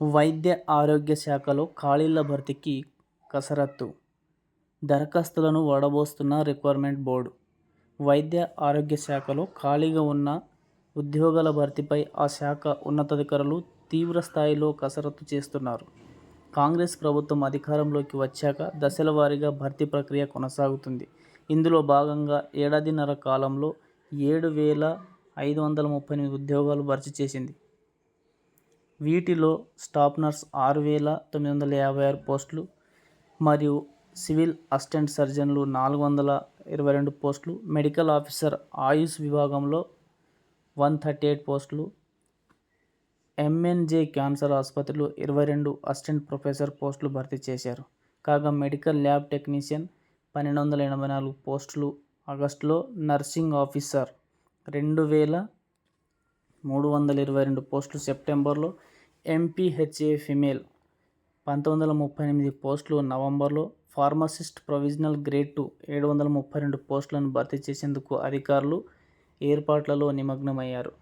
వైద్య ఆరోగ్య శాఖలో ఖాళీల భర్తీకి కసరత్తు దరఖాస్తులను వడబోస్తున్న రిక్రూట్మెంట్ బోర్డు వైద్య ఆరోగ్య శాఖలో ఖాళీగా ఉన్న ఉద్యోగాల భర్తీపై ఆ శాఖ ఉన్నతాధికారులు తీవ్రస్థాయిలో కసరత్తు చేస్తున్నారు. కాంగ్రెస్ ప్రభుత్వం అధికారంలోకి వచ్చాక దశల వారీగా భర్తీ ప్రక్రియ కొనసాగుతుంది. ఇందులో భాగంగా ఏడాదిన్నర కాలంలో ఏడు వేల ఐదు వందల ముప్పై ఎనిమిది ఉద్యోగాలు భర్తీ చేసింది. వీటిలో స్టాఫ్ నర్స్ ఆరు వేల తొమ్మిది వందల యాభై ఆరు పోస్టులు మరియు సివిల్ అసిస్టెంట్ సర్జన్లు నాలుగు వందల ఇరవై రెండు పోస్టులు, మెడికల్ ఆఫీసర్ ఆయుష్ విభాగంలో వన్ థర్టీ ఎయిట్ పోస్టులు, ఎంఎన్జే క్యాన్సర్ ఆసుపత్రిలో ఇరవై రెండు అసిస్టెంట్ ప్రొఫెసర్ పోస్టులు భర్తీ చేశారు. కాగా మెడికల్ ల్యాబ్ టెక్నీషియన్ పన్నెండు వందల ఎనభై నాలుగు పోస్టులు ఆగస్టులో, నర్సింగ్ ఆఫీసర్ రెండు వేల మూడు వందల ఇరవై రెండు పోస్టులు సెప్టెంబర్లో, ఎంపీహెచ్ఏ ఫిమేల్ పంతొమ్మిది వందల ముప్పై ఎనిమిది పోస్టులు నవంబర్లో, ఫార్మసిస్ట్ ప్రొవిజనల్ గ్రేడ్ టూ ఏడు వందల ముప్పై రెండు పోస్టులను భర్తీ చేసేందుకు అధికారులు ఏర్పాట్లలో నిమగ్నమయ్యారు.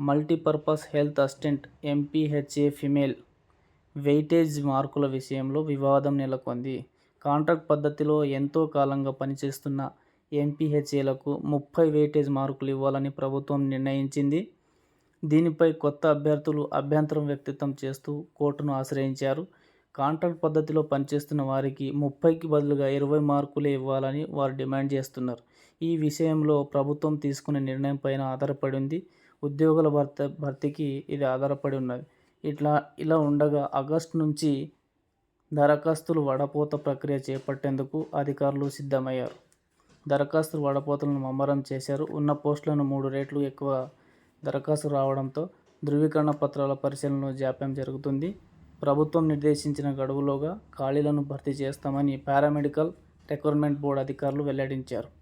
Multipurpose health assistant MPHA female weightage మార్కుల విషయంలో వివాదం నెలకొంది. కాంట్రాక్ట్ పద్ధతిలో ఎంతో కాలంగా పనిచేస్తున్న ఎంపీహెచ్ఏలకు ముప్పై వెయిటేజ్ మార్కులు ఇవ్వాలని ప్రభుత్వం నిర్ణయించింది. దీనిపై కొత్త అభ్యర్థులు అభ్యంతరం వ్యక్తం చేస్తూ కోర్టును ఆశ్రయించారు. కాంట్రాక్ట్ పద్ధతిలో పనిచేస్తున్న వారికి ముప్పైకి బదులుగా ఇరవై మార్కులే ఇవ్వాలని వారు డిమాండ్ చేస్తున్నారు. ఈ విషయంలో ప్రభుత్వం తీసుకునే నిర్ణయం పైన ఆధారపడి ఉంది. భర్త భర్తీకి ఇది ఆధారపడి ఉన్నది. ఇట్లా ఇలా ఉండగా ఆగస్టు నుంచి దరఖాస్తులు వడపోత ప్రక్రియ చేపట్టేందుకు అధికారులు సిద్ధమయ్యారు. దరఖాస్తులు వడపోతలను ముమ్మరం చేశారు. ఉన్న పోస్టులను మూడు రేట్లు ఎక్కువ దరఖాస్తు రావడంతో ధృవీకరణ పత్రాల పరిశీలనలో జాప్యం జరుగుతుంది. ప్రభుత్వం నిర్దేశించిన గడువులోగా ఖాళీలను భర్తీ చేస్తామని పారామెడికల్ రిక్రూట్మెంట్ బోర్డు అధికారులు వెల్లడించారు.